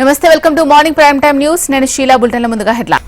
నమస్తే welcome to morning prime time news. నేను షీలా బులెటిన్ల ముందుగా హెడ్లైన్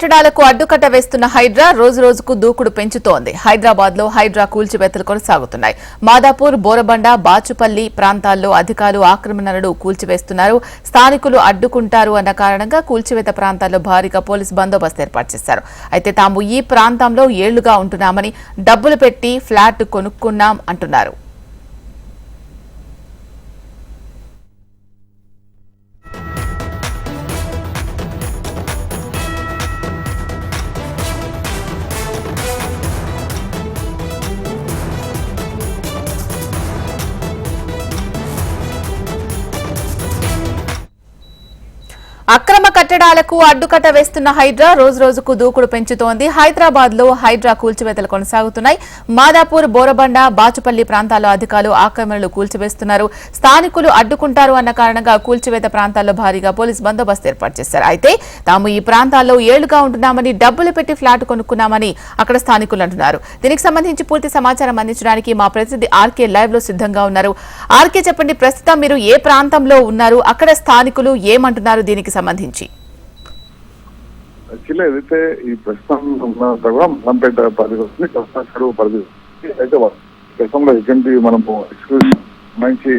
కట్టడాలకు అడ్డుకట్ట వేస్తున్న హైడ్రా రోజు రోజుకు దూకుడు పెంచుతోంది. హైదరాబాద్లో హైడ్రా కూల్చివేతలు కొనసాగుతున్నాయి. మాదాపూర్ బోరబండ బాచుపల్లి ప్రాంతాల్లో అధికారులు ఆక్రమణలను కూల్చివేస్తున్నారు. స్థానికులు అడ్డుకుంటారు అన్న కారణంగా కూల్చివేత ప్రాంతాల్లో భారీగా పోలీసు బందోబస్తు ఏర్పాటు చేశారు. అయితే తాము ఈ ప్రాంతంలో ఏళ్ళుగా ఉంటున్నామని డబ్బులు పెట్టి ఫ్లాట్ కొనుక్కున్నాం అంటున్నారు. కట్టడాలకు అడ్డుకట్ట వేస్తున్న హైడ్రా రోజు రోజుకు దూకుడు పెంచుతోంది. హైదరాబాద్లో హైడ్రా కూల్చివేతలు కొనసాగుతున్నాయి. మాదాపూర్ బోరబండ బాచుపల్లి ప్రాంతాల్లో అధికారులు ఆక్రమణలు కూల్చివేస్తున్నారు. స్థానికులు అడ్డుకుంటారు అన్న కారణంగా కూల్చివేత ప్రాంతాల్లో భారీగా పోలీసు బందోబస్తు ఏర్పాటు చేశారు. అయితే తాము ఈ ప్రాంతాల్లో ఏళ్ళుగా ఉంటున్నామని డబ్బులు పెట్టి ఫ్లాట్ కొనుక్కున్నామని అక్కడ స్థానికులు అంటున్నారు. దీనికి సంబంధించి పూర్తి సమాచారం అందించడానికి మా ప్రతినిధి ఆర్కే లైవ్లో సిద్ధంగా ఉన్నారు. ఆర్కే చెప్పండి ప్రస్తుతం మీరు ఏ ప్రాంతంలో ఉన్నారు? అక్కడ స్థానికులు ఏమంటున్నారు దీనికి సంబంధించి? యాక్చువల్లీ ఏదైతే ఈ ప్రస్తుతం ఉన్నంత కూడా మలంపేట పరిధి వస్తుంది కృష్ణా చెరువు పరిధి వస్తుంది. అయితే గతంలో ఎటువంటి మనము ఎక్స్క్లూజివ్ సంబంధించి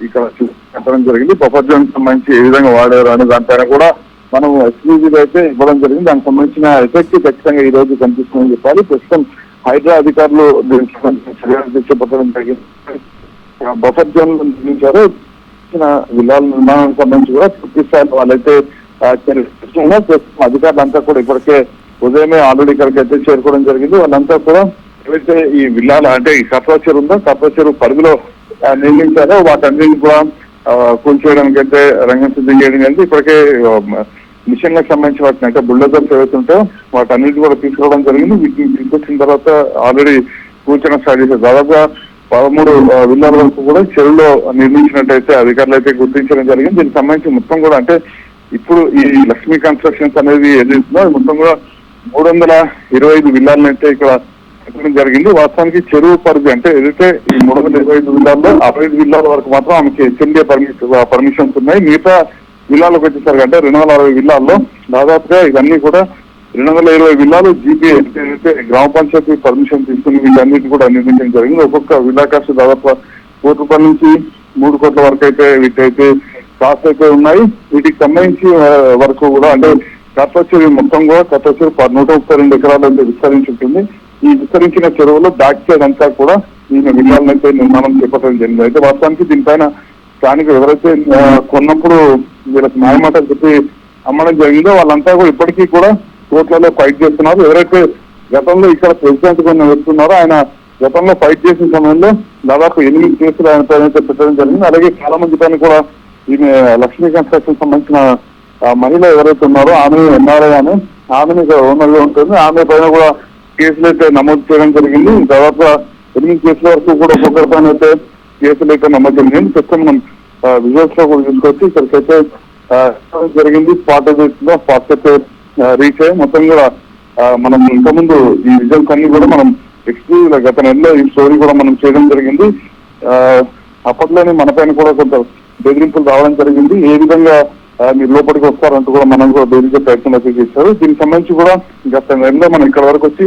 ఇక్కడ చూ- చెప్పడం జరిగింది ప్రపంచం సంబంధించి ఏ విధంగా వాడారు అనే దానిపైన కూడా మనం ఎక్స్క్లూజివ్ అయితే ఇవ్వడం జరిగింది దానికి సంబంధించిన ఎఫెక్ట్ ఖచ్చితంగా ఈ రోజు కనిపిస్తుందని చెప్పాలి ప్రస్తుతం హైడ్రా అధికారులు దీనికి సంబంధించిన చర్యలు చేపట్టడం జరిగింది బఫర్ జోన్ నిర్మించారు ఇచ్చిన విల్లాల నిర్మాణానికి సంబంధించి కూడా పూర్తి స్థాయిలో వాళ్ళైతే అధికారులంతా కూడా ఇప్పటికే ఉదయమే ఆల్రెడీ ఇక్కడికి అయితే చేరుకోవడం జరిగింది. వాళ్ళంతా కూడా ఏవైతే ఈ విల్లాల అంటే ఈ కట్రా చెరువు ఉందో కట్రా చెరువు పరిధిలో నిర్మించారో వాటన్నిటిని కూడా కూల్చేయడానికి అయితే రంగం సిద్ధం చేయడం జరిగింది. ఇప్పటికే మిషన్లకు సంబంధించి వాటిని అంటే బుల్డోజర్స్ ఏవైతుంటే వాటన్నిటి కూడా తీసుకోవడం జరిగింది. వీటిని తీసుకొచ్చిన తర్వాత ఆల్రెడీ కూర్చొని స్టార్ట్ చేశారు. దాదాపుగా పదమూడు విల్లాల వరకు కూడా చెరువులో నిర్మించినట్టయితే అధికారులు అయితే గుర్తించడం జరిగింది. దీనికి సంబంధించి మొత్తం కూడా అంటే ఇప్పుడు ఈ లక్ష్మీ కన్స్ట్రక్షన్స్ అనేది ఏదైతుందో మొత్తం కూడా మూడు వందల ఇరవై ఐదు విల్లాలను అయితే ఇక్కడ కట్టడం జరిగింది. వాస్తవానికి చెరువు పరిధి అంటే ఏదైతే ఈ మూడు వందల ఇరవై ఐదు విల్లాల్లో అరవై ఐదు విల్లాల వరకు మాత్రం ఆమెకి హెచ్ఎండిఏ పర్మిషన్స్ ఉన్నాయి. మిగతా విల్లాలకు వచ్చేసరికి అంటే రెండు వందల అరవై విల్లాల్లో దాదాపుగా ఇవన్నీ కూడా రెండు వందల ఇరవై విల్లాలు జీపీ ఏదైతే గ్రామ పంచాయతీ పర్మిషన్ తీసుకుని వీటన్నిటిని కూడా నిర్మించడం జరిగింది. ఒక్కొక్క విల్లా కాస్ట్ దాదాపు కోటి రూపాయల నుంచి మూడు కోట్ల వరకు అయితే వీటైతే కాస్త అయితే ఉన్నాయి. వీటికి సంబంధించి వరకు కూడా అంటే కట్టచెరువు మొత్తం కూడా కట్టచెరువు ప- నూట ముప్పై రెండు ఎకరాలు అయితే విస్తరించి ఉంటుంది ఈ విస్తరించిన చెరువులో బ్యాక్ సైడ్ అంతా కూడా ఈయన విల్లాలను నిర్మాణం చేపట్టడం జరిగింది. అయితే వాస్తవానికి దీనిపైన స్థానిక ఎవరైతే కొన్నప్పుడు వీళ్ళకి న్యాయమాట చెప్పి అమ్మడం జరిగిందో వాళ్ళంతా కూడా ఇప్పటికీ కూడా కోర్టులలో ఫైట్ చేస్తున్నారు. ఎవరైతే గతంలో ఇక్కడ ప్రెసిడెంట్ కొన్ని వస్తున్నారో ఆయన గతంలో ఫైట్ చేసిన సమయంలో దాదాపు ఎనిమిది కేసులు ఆయన పైన అయితే పెట్టడం జరిగింది. అలాగే చాలా మంది పైన కూడా ఈమె లక్ష్మీ కన్స్ట్రక్షన్ సంబంధించిన ఆ మహిళ ఎవరైతే ఉన్నారో ఆమె ఎన్ఆర్ఐ ఆమె ఆమెని ఓనర్గా ఉంటుంది. ఆమె పైన కూడా కేసులు అయితే నమోదు చేయడం జరిగింది. దాదాపు ఎనిమిది కేసుల వరకు కూడా ఒక్కొక్కరి పైన అయితే కేసులు అయితే నమోదు జరిగింది. ప్రస్తుతం మనం విజువల్స్లో కూడా తీసుకొచ్చి ఇక్కడికైతే జరిగింది. స్పాట్ అయితే స్పాట్ అయితే రీచ్ అయ్యి మొత్తం కూడా మనం మనం ఇంతకుముందు ఈ రిజల్ట్స్ అన్ని కూడా మనం ఎక్స్క్లూజివ్ గత నెలలో ఈ స్టోరీ కూడా మనం చేయడం జరిగింది. ఆ, అప్పట్లోనే మన పైన కూడా కొంత బెదిరింపులు రావడం జరిగింది. ఏ విధంగా మీరు లోపలికి వస్తారంటూ కూడా మనం కూడా బెదిరించే ప్రయత్నం అయితే చేశారు. దీనికి సంబంధించి కూడా గత నెలలో మనం ఇక్కడ వరకు వచ్చి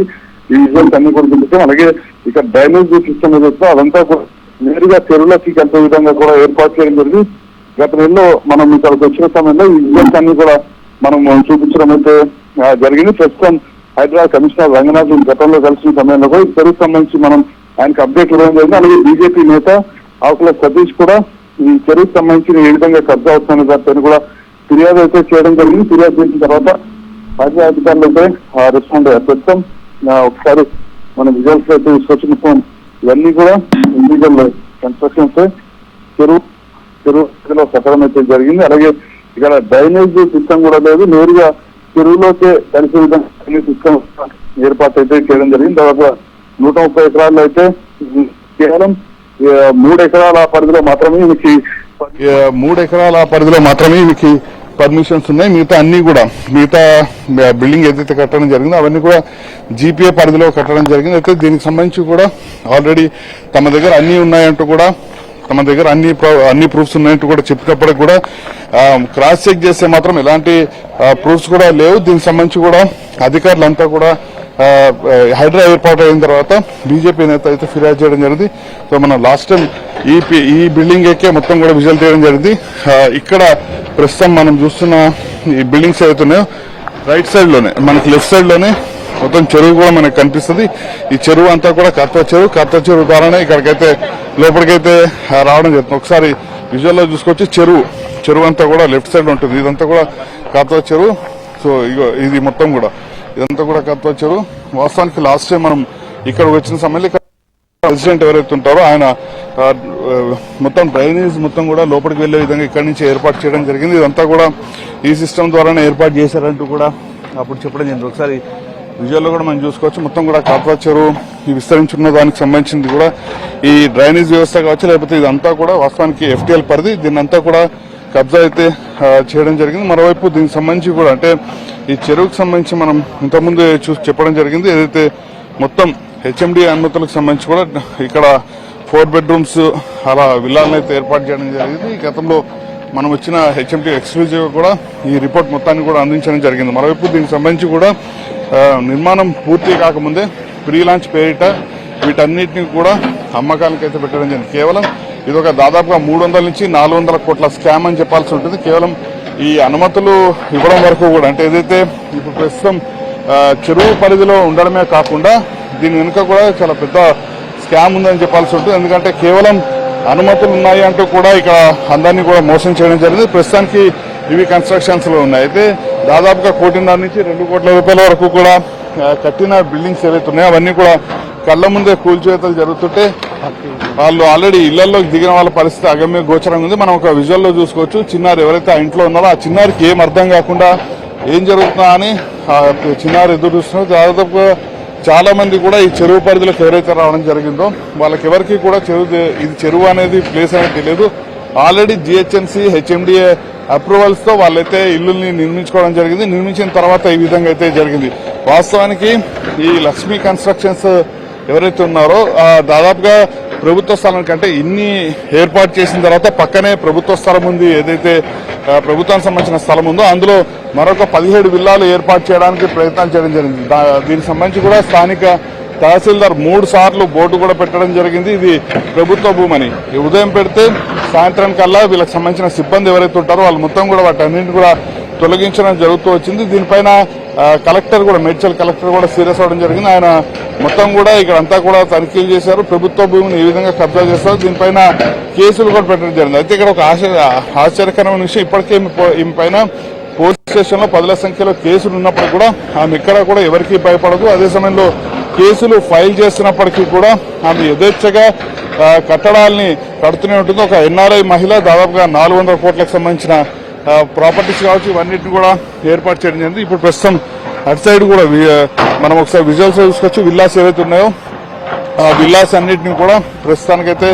ఈ రిజల్ట్స్ అన్ని కూడా చూపించాం అలాగే ఇక్కడ డ్రైనేజ్ సిస్టమ్ ఏదైతే అదంతా కూడా నేరుగా చెరువులకి కలిపే విధంగా కూడా ఏర్పాటు చేయడం జరిగింది. గత నెలలో మనం ఇక్కడికి వచ్చిన సమయంలో ఈ రిజల్ట్స్ అన్ని కూడా మనం చూపించడం అయితే జరిగింది. ప్రస్తుతం హైదరాబాద్ కమిషనర్ రంగనాథ్ గతంలో కలిసిన సమయంలో కూడా ఈ చెరువుకు సంబంధించి మనం ఆయనకు అప్డేట్ ఇవ్వడం జరిగింది. అలాగే బీజేపీ నేత ఆకుల సతీష్ కూడా ఈ చెరువుకు సంబంధించిన ఏ విధంగా కబ్జా అవుతున్న దానిపైన కూడా ఫిర్యాదు అయితే చేయడం జరిగింది. ఫిర్యాదు చేసిన తర్వాత పార్టీ అధికారులు అయితే రెస్పాండ్ అయ్యారు ప్రస్తుతం ఒకసారి మన రిజల్ట్స్ అయితే తీసుకొచ్చిన ఫోన్ ఇవన్నీ కూడా ఇండివిజువల్ కన్స్ట్రక్షన్స్ చెరువు చెరువులో కట్టడం అయితే జరిగింది. అలాగే ఇక్కడ డ్రైనేజ్ సిస్టమ్ కూడా లేదు. నేరుగా చెరువులోకే కలిసే విధంగా సిస్టమ్ ఏర్పాటు అయితే చేయడం జరిగింది. దాదాపు నూట ముప్పై ఎకరాల్లో అయితే కేవలం మూడు ఎకరాల పరిధిలో మాత్రమే మీకు మూడు ఎకరాల పరిధిలో మాత్రమే మీకు పర్మిషన్స్ ఉన్నాయి. మిగతా అన్ని కూడా మిగతా బిల్డింగ్ ఏదైతే కట్టడం జరిగిందో అవన్నీ కూడా జీపీఏ పరిధిలో కట్టడం జరిగింది. అయితే దీనికి సంబంధించి కూడా ఆల్రెడీ తమ దగ్గర అన్ని ఉన్నాయంటూ కూడా తమ దగ్గర అన్ని అన్ని ప్రూఫ్స్ ఉన్నాయంటూ కూడా చెప్పినప్పటికి కూడా క్రాస్ చెక్ చేస్తే మాత్రం ఎలాంటి ప్రూఫ్స్ కూడా లేవు. దీనికి సంబంధించి కూడా అధికారులంతా కూడా హైడ్రా ఏర్పాటు అయిన తర్వాత బీజేపీ నేత అయితే ఫిర్యాదు చేయడం జరిగింది. సో మనం లాస్ట్ టైం ఈ ఈ బిల్డింగ్ ఎక్కే మొత్తం కూడా విజువల్ తీయడం జరిగింది. ఇక్కడ ప్రస్తుతం మనం చూస్తున్న ఈ బిల్డింగ్స్ ఏవైతే రైట్ సైడ్లోనే మనకి లెఫ్ట్ సైడ్లోనే మొత్తం చెరువు కూడా మనకు కనిపిస్తుంది. ఈ చెరువు అంతా కూడా కర్త చెరువు కర్త చెరువు ద్వారానే ఇక్కడికైతే లోపలికైతే రావడం జరుగుతుంది. ఒకసారి విజువల్లో చూసుకొచ్చి చెరువు చెరువు అంతా కూడా లెఫ్ట్ సైడ్ ఉంటుంది. ఇదంతా కూడా కర్త చెరువు. సో ఇగో ఇది మొత్తం కూడా. ఇదంతా కూడా కర్త చెరువు వాస్తవానికి లాస్ట్ టైం మనం ఇక్కడ వచ్చిన సమయంలో ఇక్కడ ప్రెసిడెంట్ ఎవరైతే ఉంటారో ఆయన మొత్తం డ్రైనేజ్ మొత్తం కూడా లోపలికి వెళ్ళే విధంగా ఇక్కడి నుంచి ఏర్పాటు చేయడం జరిగింది. ఇదంతా కూడా ఈ సిస్టమ్ ద్వారానే ఏర్పాటు చేశారంటూ కూడా అప్పుడు చెప్పడం జరిగింది. ఒకసారి విజువల్లో కూడా మనం చూసుకోవచ్చు. మొత్తం కూడా కాత్వా చెరువు ఈ విస్తరించున్న దానికి సంబంధించింది కూడా ఈ డ్రైనేజ్ వ్యవస్థ కావచ్చు లేకపోతే ఇదంతా కూడా వాస్తవానికి ఎఫ్టీఎల్ పరిధి. దీన్నంతా కూడా కబ్జా అయితే చేయడం జరిగింది. మరోవైపు దీనికి సంబంధించి కూడా అంటే ఈ చెరువుకు సంబంధించి మనం ఇంతకుముందు చూసి చెప్పడం జరిగింది. ఏదైతే మొత్తం హెచ్ఎండి అనుమతులకు సంబంధించి కూడా ఇక్కడ ఫోర్ బెడ్రూమ్స్ అలా విల్లాలను అయితే ఏర్పాటు చేయడం జరిగింది. ఈ గతంలో మనం వచ్చిన హెచ్ఎండి ఎక్స్క్లూజివ్ కూడా ఈ రిపోర్ట్ మొత్తాన్ని కూడా అందించడం జరిగింది. మరోవైపు దీనికి సంబంధించి కూడా నిర్మాణం పూర్తి కాకముందే ప్రీ లాంచ్ పేరిట వీటన్నిటిని కూడా అమ్మకానికి అయితే పెట్టడం జరిగింది. కేవలం ఇది ఒక దాదాపుగా మూడు వందల నుంచి నాలుగు వందల కోట్ల స్కామ్ అని చెప్పాల్సి ఉంటుంది. కేవలం ఈ అనుమతులు ఇవ్వడం వరకు కూడా అంటే ఏదైతే ఇప్పుడు ప్రస్తుతం చెరువు పరిధిలో ఉండడమే కాకుండా దీని వెనుక కూడా చాలా పెద్ద స్కామ్ ఉందని చెప్పాల్సి ఉంటుంది. ఎందుకంటే కేవలం అనుమతులు ఉన్నాయి అంటూ కూడా ఇక్కడ అందరినీ కూడా మోసం చేయడం జరిగింది. ప్రస్తుతానికి ఇవి కన్స్ట్రక్షన్స్లో ఉన్నాయి. అయితే దాదాపుగా కోటిన్నర నుంచి రెండు కోట్ల రూపాయల వరకు కూడా కట్టిన బిల్డింగ్స్ ఏవైతే ఉన్నాయో అవన్నీ కూడా కళ్ళ ముందే కూల్చేతలు జరుగుతుంటే వాళ్ళు ఆల్రెడీ ఇళ్ళలోకి దిగిన వాళ్ళ పరిస్థితి అగమ్య గోచరంగా ఉంది. మనం ఒక విజువల్లో చూసుకోవచ్చు. చిన్నారు ఎవరైతే ఆ ఇంట్లో ఉన్నారో ఆ చిన్నారికి ఏం అర్థం కాకుండా ఏం జరుగుతుందా అని చిన్నారు ఎదురు చూస్తున్నారు. దాదాపు చాలా మంది కూడా ఈ చెరువు పరిధిలోకి ఎవరైతే రావడం జరిగిందో వాళ్ళకి ఎవరికి కూడా చెరువు ఇది చెరువు అనేది ప్లేస్ అనేది తెలియదు. ఆల్రెడీ జిహెచ్ఎంసీ హెచ్ఎండిఏ అప్రూవల్స్తో వాళ్ళైతే ఇల్లుల్ని నిర్మించుకోవడం జరిగింది. నిర్మించిన తర్వాత ఈ విధంగా అయితే జరిగింది. వాస్తవానికి ఈ లక్ష్మీ కన్స్ట్రక్షన్స్ ఎవరైతే ఉన్నారో దాదాపుగా ప్రభుత్వ స్థలం కంటే ఇన్ని ఏర్పాటు చేసిన తర్వాత పక్కనే ప్రభుత్వ స్థలం ఉంది ఏదైతే ప్రభుత్వానికి సంబంధించిన స్థలం ఉందో అందులో మరొక పదిహేడు విల్లాలు ఏర్పాటు చేయడానికి ప్రయత్నాలు చేయడం జరిగింది. దా- దీనికి సంబంధించి కూడా స్థానిక తహసీల్దార్ మూడు సార్లు బోర్డు కూడా పెట్టడం జరిగింది. ఇది ప్రభుత్వ భూమని. ఉదయం పెడితే సాయంత్రం కల్లా వీళ్ళకి సంబంధించిన సిబ్బంది ఎవరైతే ఉంటారో వాళ్ళు మొత్తం కూడా వాటన్నింటిని కూడా తొలగించడం జరుగుతూ వచ్చింది. దీనిపైన కలెక్టర్ కూడా మేడ్చల్ కలెక్టర్ కూడా సీరియస్ అవడం జరిగింది. ఆయన మొత్తం కూడా ఇక్కడ అంతా కూడా తనిఖీలు చేశారు. ప్రభుత్వ భూమిని ఏ విధంగా కబ్జా చేస్తారు దీనిపైన కేసులు కూడా పెట్టడం జరిగింది. అయితే ఇక్కడ ఒక ఆశ్చర్యకరమైన విషయం ఇప్పటికే ఈమె పైన పోలీస్ స్టేషన్లో పదుల సంఖ్యలో కేసులు ఉన్నప్పుడు కూడా ఆమె ఇక్కడ కూడా ఎవరికీ భయపడదు. అదే సమయంలో కేసులు ఫైల్ చేస్తున్నప్పటికీ కూడా ఆమె యథేచ్ఛగా కట్టడాల్ని కడుతూనే ఉంటుంది. ఒక ఎన్ఆర్ఐ మహిళ దాదాపుగా నాలుగు వందల కోట్లకు సంబంధించిన ప్రాపర్టీస్ కావచ్చు ఇవన్నిటిని కూడా ఏర్పాటు చేయడం జరిగింది. ఇప్పుడు ప్రస్తుతం అటు సైడ్ కూడా మనం ఒకసారి విజువల్స్ చూసుకోవచ్చు విల్లాస్ ఏవైతే ఉన్నాయో ఆ విల్లాస్ అన్నింటినీ కూడా ప్రస్తుతానికైతే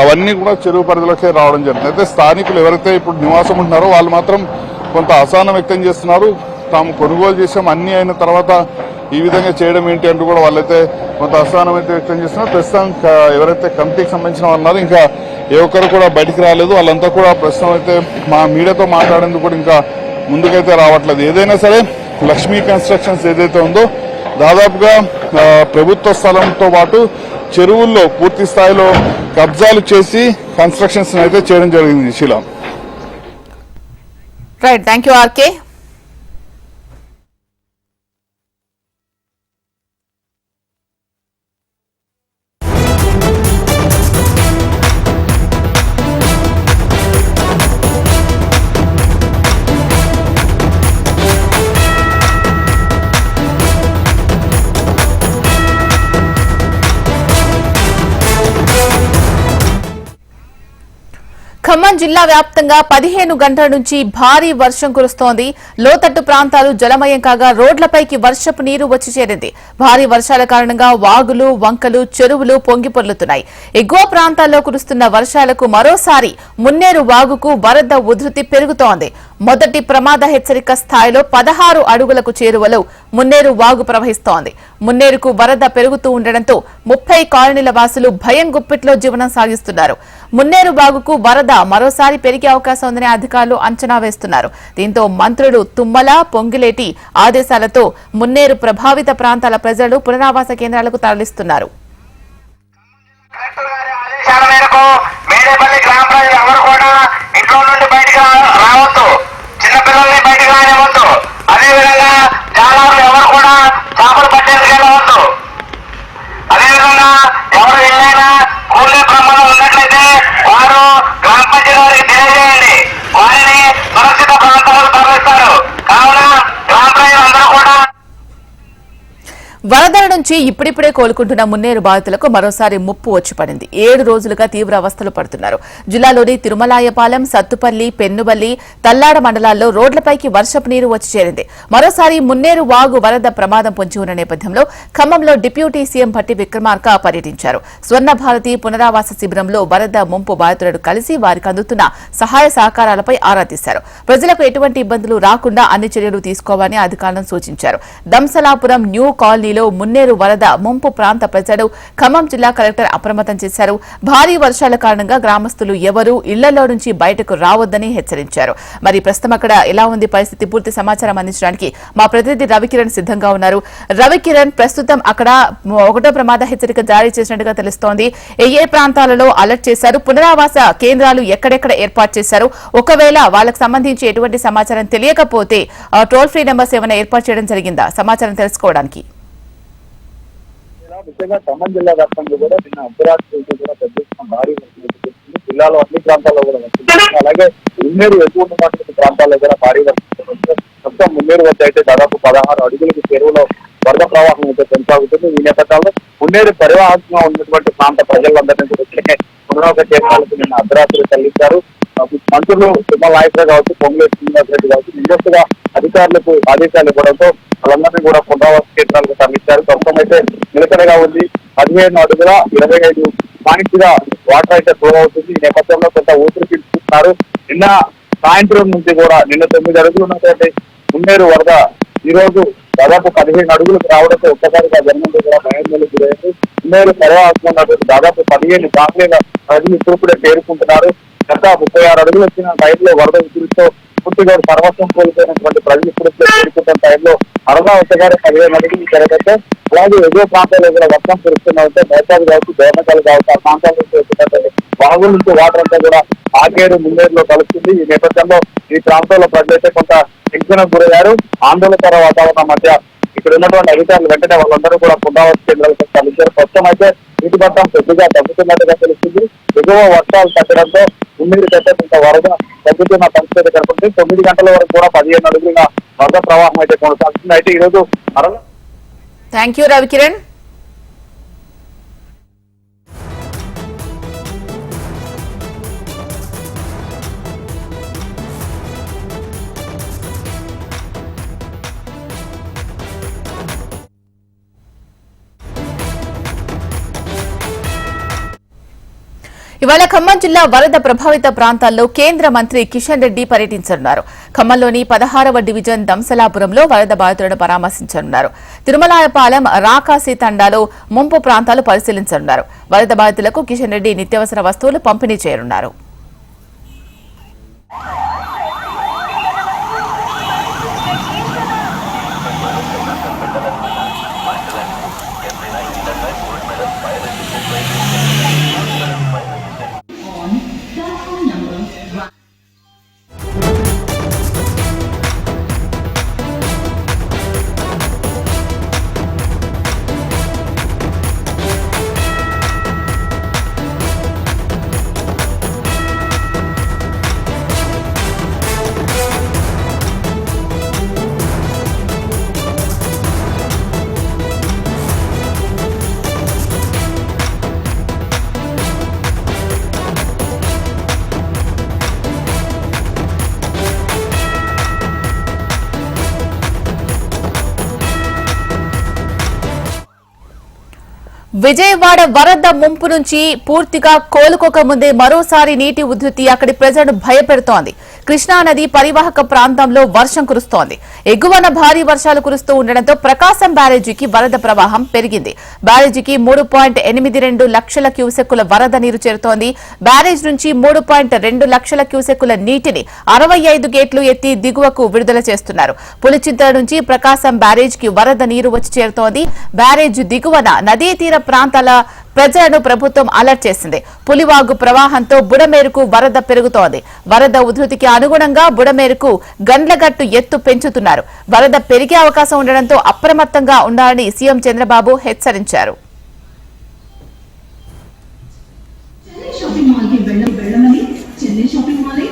అవన్నీ కూడా చెరువు పరిధిలోకి రావడం జరిగింది. అయితే స్థానికులు ఎవరైతే ఇప్పుడు నివాసం ఉంటున్నారో వాళ్ళు మాత్రం కొంత అసహనం వ్యక్తం చేస్తున్నారు. తాము కొనుగోలు చేసాం అన్ని అయిన తర్వాత ఈ విధంగా చేయడం ఏంటి అంటూ కూడా వాళ్ళైతే కొంత అసహనం అయితే వ్యక్తం చేస్తున్నారు. ప్రస్తుతం ఎవరైతే కమిటీకి సంబంధించిన వాళ్ళు ఉన్నారో ఇంకా ఏ ఒక్కరు కూడా బయటికి రాలేదు. వాళ్ళంతా కూడా ప్రస్తుతం అయితే మా మీడియాతో మాట్లాడేందుకు కూడా ఇంకా ముందుకైతే రావట్లేదు. ఏదైనా సరే లక్ష్మీ కన్స్ట్రక్షన్స్ ఏదైతే ఉందో దాదాపుగా ప్రభుత్వ స్థలంతో పాటు చెరువుల్లో పూర్తి స్థాయిలో కబ్జాలు చేసి కన్స్ట్రక్షన్స్ అయితే చేయడం జరిగింది Sheela. Right thank you RK Khammam జిల్లా వ్యాప్తంగా పదిహేను గంటల నుంచి భారీ వర్షం కురుస్తోంది. లోతట్టు ప్రాంతాలు జలమయం కాగా రోడ్లపైకి వర్షపు నీరు వచ్చి చేరింది. భారీ వర్షాల కారణంగా వాగులు వంకలు చెరువులు పొంగి పొర్లుతున్నాయి. ఎగువ ప్రాంతాల్లో కురుస్తున్న వర్షాలకు మరోసారి మున్నేరు వాగుకు వరద ఉధృతి పెరుగుతోంది. మొదటి ప్రమాద హెచ్చరిక స్థాయిలో పదహారు అడుగులకు చేరువలో మున్నేరు వాగు ప్రవహిస్తోంది. మున్నేరుకు వరద పెరుగుతూ ఉండడంతో ముప్పై కాలనీల వాసులు భయం గుప్పిట్లో జీవనం సాగిస్తున్నారు. మున్నేరు వాగుకు వరద మరోసారి పెరిగే అవకాశం ఉందని అధికారులు అంచనా వేస్తున్నారు. దీంతో మంత్రులు తుమ్మల పొంగిలేటి ఆదేశాలతో మున్నేరు ప్రభావిత ప్రాంతాల ప్రజలు పునరావాస కేంద్రాలకు తరలిస్తున్నారు. గ్రామ ప్రజలు ఎవరు కూడా ఇంట్లో నుండి బయటకు రావద్దు. చిన్నపిల్లల్ని బయటకు రానివ్వద్దు. అదేవిధంగా జాలాలు ఎవరు కూడా చేపలు పట్టేందుకు వెళ్ళవద్దు. అదేవిధంగా ఎవరు వెళ్ళైనా కూలీ ప్రమాదం ఉన్నట్లయితే వారు గ్రామ పంచాయతీ వారికి తెలియజేయండి. వారిని సురక్షిత ప్రాంతాలకు తరలిస్తారు. వరదల నుంచి ఇప్పుడిప్పుడే కోలుకుంటున్న మున్నేరు బాధితులకు మరోసారి ముప్పు వచ్చి పడింది. ఏడు రోజులుగా తీవ్ర అవస్థలు పడుతున్నారు. జిల్లాలోని తిరుమలాయపాలెం సత్తుపల్లి పెన్నుబల్లి తల్లాడ మండలాల్లో రోడ్లపైకి వర్షపు నీరు వచ్చి చేరింది. మరోసారి మున్నేరు వాగు వరద ప్రమాదం పొంచి ఉన్న నేపథ్యంలో ఖమ్మంలో డిప్యూటీ సీఎం భట్టి విక్రమార్క పర్యటించారు. స్వర్ణ భారతి పునరావాస శిబిరంలో వరద ముంపు బాధితులను కలిసి వారికి అందుతున్న సహాయ సహకారాలపై ఆరా తీశారు. ప్రజలకు ఎటువంటి ఇబ్బందులు రాకుండా అన్ని చర్యలు తీసుకోవాలని అధికారులను సూచించారు. దంసలాపురం న్యూ కాలనీ కాలనీలో మున్నేరు వరద ముంపు ప్రాంత ప్రజలు ఖమ్మం జిల్లా కలెక్టర్ అప్రమత్తం చేశారు. భారీ వర్షాల కారణంగా గ్రామస్తులు ఎవరూ ఇళ్ళలో నుంచి బయటకు రావద్దని హెచ్చరించారు. మరి ప్రస్తుతం అక్కడ ఎలా ఉంది పరిస్థితి? పూర్తి సమాచారం అందించడానికి మా ప్రతినిధి రవికిరణ్ సిద్ధంగా ఉన్నారు. రవికిరణ్ ప్రస్తుతం అక్కడ ఒకటో ప్రమాద హెచ్చరిక జారీ చేసినట్టుగా తెలుస్తోంది. ఏ ఏ ప్రాంతాలలో అలర్ట్ చేశారు? పునరావాస కేంద్రాలు ఎక్కడెక్కడ ఏర్పాటు చేశారు? ఒకవేళ వాళ్ళకి సంబంధించి ఎటువంటి సమాచారం తెలియకపోతే టోల్ ఫ్రీ నెంబర్స్ ఏమైనా ఏర్పాటు చేయడం జరిగిందా? సమాచారం తెలుసుకోవడానికి. ముఖ్యంగా ఖమ్మం జిల్లా వ్యాప్తంగా కూడా నిన్న అర్ధరాత్రి కూడా పెద్ద భారీ వర్షం జిల్లాలో అన్ని ప్రాంతాల్లో కూడా వర్షం అలాగే మున్నేరు ఎక్కువ ఉన్నటువంటి ప్రాంతాల్లో కూడా భారీ వర్షం మొత్తం మున్నేరు వద్ద అయితే దాదాపు పదహారు అడుగులకు చెరువులో వరద ప్రవాహం అయితే కొనసాగుతుంది. ఈ నేపథ్యంలో మున్నేరు పరివాహకంగా ఉన్నటువంటి ప్రాంత ప్రజలందరినీ కూడా ఇక్కడికే పునరావాస కేంద్రాలకు నిన్న అర్ధరాత్రి తరలించారు. మంత్రులు తిమ్మల నాయకులు కావచ్చు పొంగులేశ్వర రెడ్డి కావచ్చు ముందస్తుగా అధికారులకు ఆదేశాలు ఇవ్వడంతో వాళ్ళందరినీ కూడా పునరావాస కేంద్రాలకు తరలించారు ప్రస్తుతం అయితే నిలకడగా ఉంది. పదిహేను అడుగుల ఇరవై ఐదు పాయింట్గా వాటర్ అయితే ఫ్లో అవుతుంది. ఈ నేపథ్యంలో కొంత ఊపిరి పీల్చుకుంటున్నారు. నిన్న సాయంత్రం నుంచి కూడా నిన్న తొమ్మిది అడుగులు ఉన్నటువంటి మున్నేరు వరద ఈ రోజు దాదాపు పదిహేను అడుగులకు రావడంతో ఒక్కసారిగా జన్మలు కూడా భయాందోళనకు గురైంది మున్నేరు పరివాహంగా దాదాపు పదిహేను దాఖలేగా ప్రజలు ఇప్పుడిప్పుడే చేరుకుంటున్నారు గత ముప్పై ఆరు అడుగులు వచ్చిన టైంలో వరద ఉధృతితో పూర్తిగా సర్వస్వం కోల్పోయినటువంటి ప్రజలు ఇప్పుడు చేరుకుంటున్న టైంలో అరవై గారు పదిహేను అడుగులు జరగతే అలాగే ఎగువ ప్రాంతాల్లో కూడా వర్షం కురుస్తున్నట్టే మేతాలు కావచ్చు దోమకాలు కావచ్చు ఆ ప్రాంతాల నుంచి వచ్చినటువంటి వాగుల నుంచి వాటర్ అంతా కూడా ఆకేరు ముందేరులో కలుస్తుంది. ఈ నేపథ్యంలో ఈ ప్రాంతంలో ప్రజలైతే కొంత టెన్షన్ గురయ్యారు. ఆందోళనకర వాతావరణం మధ్య ఇక్కడ ఉన్నటువంటి అధికారులు వెంటనే వాళ్ళందరూ కూడా పునరావాస కేంద్రాలకు తరలించారు. ప్రస్తుతం అయితే నీటి పట్టం కొద్దిగా తగ్గుతున్నట్టుగా తెలుస్తుంది. ఎగువ వర్షాలు తగ్గడంతో ఉమ్మిడి కంటే వరద తగ్గుతున్న పరిస్థితి కనుకుంటే తొమ్మిది గంటల వరకు కూడా పదిహేను అడుగులుగా వరద ప్రవాహం అయితే కొనసాగుతుంది. అయితే ఈరోజు థ్యాంక్ యూ రవికిరణ్ ఇవాళ ఖమ్మం జిల్లా వరద ప్రభావిత ప్రాంతాల్లో కేంద్ర మంత్రి కిషన్ రెడ్డి పర్యటించనున్నారు. ఖమ్మంలోని పదహారవ డివిజన్ దంసలాపురంలో వరద బాధితులను పరామర్శించనున్నారు. తిరుమలాయపాలెం రాకాసి తండాలో ముంపు ప్రాంతాలు పరిశీలించనున్నారు. వరద బాధితులకు కిషన్ రెడ్డి నిత్యావసర వస్తువులు పంపిణీ చేయనున్నారు. విజయవాడ వరద ముంపు నుంచి పూర్తిగా కోలుకోక ముందే మరోసారి నీటి ఉధృతి అక్కడి ప్రజలను భయపెడుతోంది. కృష్ణానది పరివాహక ప్రాంతంలో వర్షం కురుస్తోంది. ఎగువన భారీ వర్షాలు కురుస్తూ ఉండడంతో ప్రకాశం బ్యారేజీకి వరద ప్రవాహం పెరిగింది. బ్యారేజీకి మూడు పాయింట్ ఎనిమిది రెండు లక్షల క్యూసెక్కుల వరద నీరు చేరుతోంది. బ్యారేజ్ నుంచి మూడు పాయింట్ రెండు లక్షల క్యూసెక్కుల నీటిని అరవై ఐదు గేట్లు ఎత్తి దిగువకు విడుదల చేస్తున్నారు. పులిచింతల నుంచి ప్రకాశం బ్యారేజ్కి వరద నీరు వచ్చి చేరుతోంది. బ్యారేజ్ దిగువన నదీ తీర ప్రాంతాల ప్రజలను ప్రభుత్వం అలర్ట్ చేసింది. పులివాగు ప్రవాహంతో బుడమేరుకు వరద పెరుగుతోంది. వరద ఉధృతికి అనుగుణంగా బుడమేరుకు గండ్లగట్టు ఎత్తు పెంచుతున్నారు. వరద పెరిగే అవకాశం ఉండడంతో అప్రమత్తంగా ఉండాలని సీఎం చంద్రబాబు హెచ్చరించారు. చెన్నై షాపింగ్ మాల్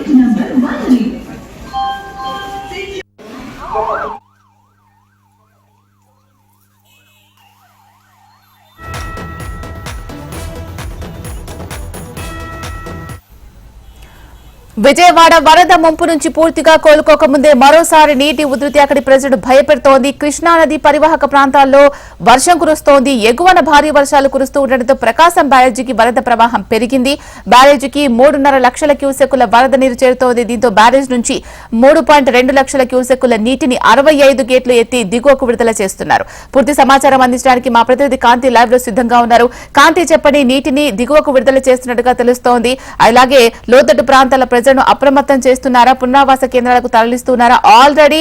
విజయవాడ వరద ముంపు నుంచి పూర్తిగా కోలుకోకముందే మరోసారి నీటి ఉధృతి అక్కడి ప్రజలు భయపెడుతోంది. కృష్ణానది పరివాహక ప్రాంతాల్లో వర్షం కురుస్తోంది. ఎగువన భారీ వర్షాలు కురుస్తూ ఉండడంతో ప్రకాశం బ్యారేజీకి వరద ప్రవాహం పెరిగింది. బ్యారేజీకి మూడున్నర లక్షల క్యూసెక్కుల వరద నీరు చేరుతోంది. దీంతో బ్యారేజ్ నుంచి మూడు పాయింట్ రెండు లక్షల క్యూసెక్కుల నీటిని అరవై ఐదు గేట్లు ఎత్తి దిగువకు విడుదల చేస్తున్నారు. పూర్తి సమాచారం అందించడానికి మా ప్రతినిధి కాంతి లైవ్లో సిద్ధంగా ఉన్నారు. కాంతి చెప్పని నీటిని దిగువకు విడుదల చేస్తున్నట్టుగా తెలుస్తోంది. అలాగే లోతట్టు ప్రాంతాల ప్రజలను అప్రమత్తం చేస్తున్నారా? పునరావాస కేంద్రాలకు తరలిస్తున్నారా? ఆల్రెడీ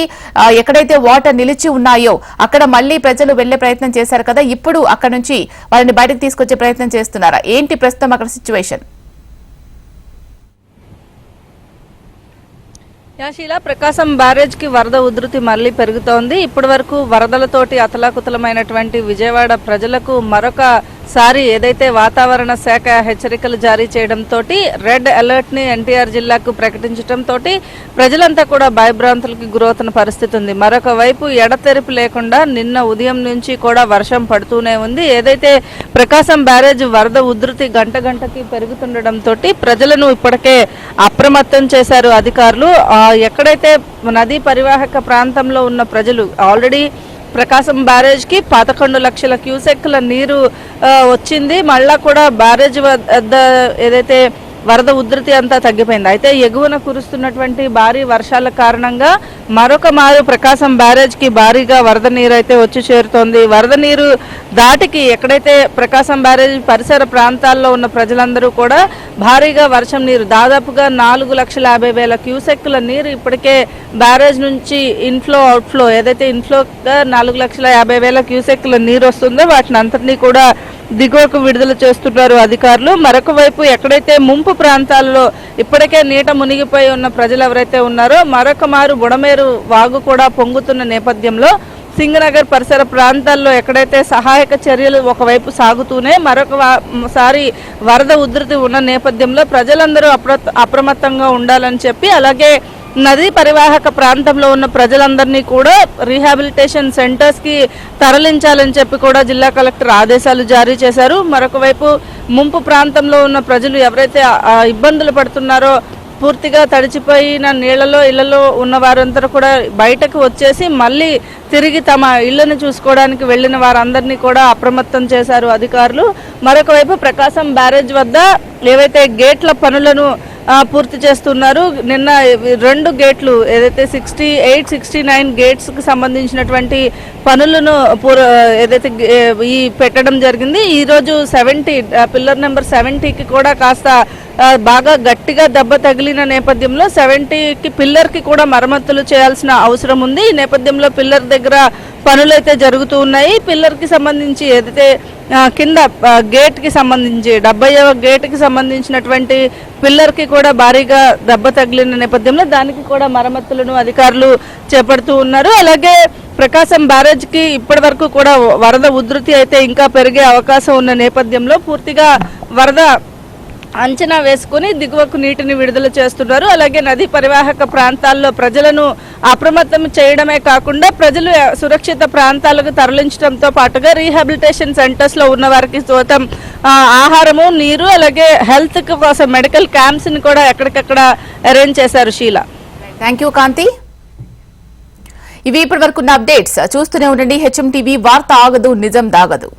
ఎక్కడైతే వాటర్ నిలిచి ఉన్నాయో అక్కడ మళ్ళీ ప్రజలు వెళ్ళే ప్రయత్నం చేశారు కదా ఇప్పుడు అక్కడ నుంచి వాళ్ళని బయటకు తీసుకొచ్చే ప్రయత్నం చేస్తున్నారా? ఏంటి ప్రస్తుతం అక్కడ సిచ్యువేషన్ యాశీల ప్రకాశం బ్యారేజ్కి వరద ఉధృతి మళ్ళీ పెరుగుతోంది. ఇప్పటి వరకు వరదలతోటి అతలాకుతలమైనటువంటి విజయవాడ ప్రజలకు మరొక సారి ఏదైతే వాతావరణ శాఖ హెచ్చరికలు జారీ చేయడంతో రెడ్ అలర్ట్ని ఎన్టీఆర్ జిల్లాకు ప్రకటించడంతో ప్రజలంతా కూడా భయభ్రాంతులకు గురవుతున్న పరిస్థితి ఉంది. మరొక వైపు ఎడతెరిపి లేకుండా నిన్న ఉదయం నుంచి కూడా వర్షం పడుతూనే ఉంది. ఏదైతే ప్రకాశం బ్యారేజ్ వరద ఉధృతి గంట గంటకి పెరుగుతుండటంతో ప్రజలను ఇప్పటికే అప్రమత్తం చేశారు అధికారులు. ఎక్కడైతే నదీ పరివాహక ప్రాంతంలో ఉన్న ప్రజలు ఆల్రెడీ ప్రకాశం బ్యారేజ్కి పదకొండు లక్షల క్యూసెక్ల నీరు వచ్చింది. మళ్ళా కూడా బ్యారేజ్ వద్ద ఏదైతే వరద ఉధృతి అంతా తగ్గిపోయింది. అయితే ఎగువన కురుస్తున్నటువంటి భారీ వర్షాల కారణంగా మరొక మారు ప్రకాశం బ్యారేజ్కి భారీగా వరద నీరు అయితే వచ్చి చేరుతోంది. వరద నీరు దాటికి ఎక్కడైతే ప్రకాశం బ్యారేజ్ పరిసర ప్రాంతాల్లో ఉన్న ప్రజలందరూ కూడా భారీగా వర్షం నీరు దాదాపుగా నాలుగు లక్షల యాభై వేల క్యూసెక్కుల నీరు ఇప్పటికే బ్యారేజ్ నుంచి ఇన్ఫ్లో అవుట్ఫ్లో ఏదైతే ఇన్ఫ్లోగా నాలుగు లక్షల యాభై వేల క్యూసెక్కుల నీరు వస్తుందో వాటిని అంతటినీ కూడా దిగువకు విడుదల చేస్తున్నారు అధికారులు. మరొక వైపు ఎక్కడైతే ముంపు ప్రాంతాల్లో ఇప్పటికే నీట మునిగిపోయి ఉన్న ప్రజలు ఎవరైతే ఉన్నారో మరొక మారు బుడమేరు వాగు కూడా పొంగుతున్న నేపథ్యంలో సింగనగర్ పరిసర ప్రాంతాల్లో ఎక్కడైతే సహాయక చర్యలు ఒకవైపు సాగుతూనే మరొక సారి వరద ఉధృతి ఉన్న నేపథ్యంలో ప్రజలందరూ అప్ర అప్రమత్తంగా ఉండాలని చెప్పి అలాగే నదీ పరివాహక ప్రాంతంలో ఉన్న ప్రజలందరినీ కూడా రీహాబిలిటేషన్ సెంటర్స్కి తరలించాలని చెప్పి కూడా జిల్లా కలెక్టర్ ఆదేశాలు జారీ చేశారు. మరొక వైపు ముంపు ప్రాంతంలో ఉన్న ప్రజలు ఎవరైతే ఇబ్బందులు పడుతున్నారో పూర్తిగా తడిచిపోయిన నీళ్ళలో ఇళ్ళలో ఉన్న వారందరూ కూడా బయటకు వచ్చేసి మళ్ళీ తిరిగి తమ ఇళ్ళను చూసుకోవడానికి వెళ్ళిన వారందరినీ కూడా అప్రమత్తం చేశారు అధికారులు. మరొకవైపు ప్రకాశం బ్యారేజ్ వద్ద ఏవైతే గేట్ల పనులను పూర్తి చేస్తున్నారు. నిన్న రెండు గేట్లు ఏదైతే సిక్స్టీ ఎయిట్ సిక్స్టీ నైన్ గేట్స్కి సంబంధించినటువంటి పనులను పూర ఏదైతే ఈ పెట్టడం జరిగింది. ఈరోజు సెవెంటీ పిల్లర్ నెంబర్ సెవెంటీకి కూడా కాస్త బాగా గట్టిగా దెబ్బ తగిలిన నేపథ్యంలో సెవెంటీకి పిల్లర్కి కూడా మరమ్మతులు చేయాల్సిన అవసరం ఉంది. ఈ నేపథ్యంలో పిల్లర్ దగ్గర పనులైతే జరుగుతూ ఉన్నాయి. పిల్లర్కి సంబంధించి ఏదైతే కింద గేట్కి సంబంధించి డెబ్బైవ గేట్కి సంబంధించినటువంటి పిల్లర్కి కూడా భారీగా దెబ్బ తగిలిన నేపథ్యంలో దానికి కూడా మరమ్మతులను అధికారులు చేపడుతూ ఉన్నారు. అలాగే ప్రకాశం బ్యారేజ్కి ఇప్పటి వరకు కూడా వరద ఉధృతి అయితే ఇంకా పెరిగే అవకాశం ఉన్న నేపథ్యంలో పూర్తిగా వరద అంచనా వేసుకుని దిగువకు నీటిని విడుదల చేస్తున్నారు. అలాగే నదీ పరివాహక ప్రాంతాల్లో ప్రజలను అప్రమత్తం చేయడమే కాకుండా ప్రజలు సురక్షిత ప్రాంతాలకు తరలించడంతో పాటుగా రీహాబిలిటేషన్ సెంటర్స్లో ఉన్న వారికి సోతం ఆహారము నీరు అలాగే హెల్త్ కోసం మెడికల్ క్యాంప్స్ని కూడా ఎక్కడికక్కడ అరేంజ్ చేశారు షీలా. థ్యాంక్ యూ కాంతి. ఇవి ఇప్పటి వరకు అప్డేట్స్. చూస్తూనే ఉండండి. హెచ్ఎం టీవీ వార్త ఆగదు నిజం దాగదు.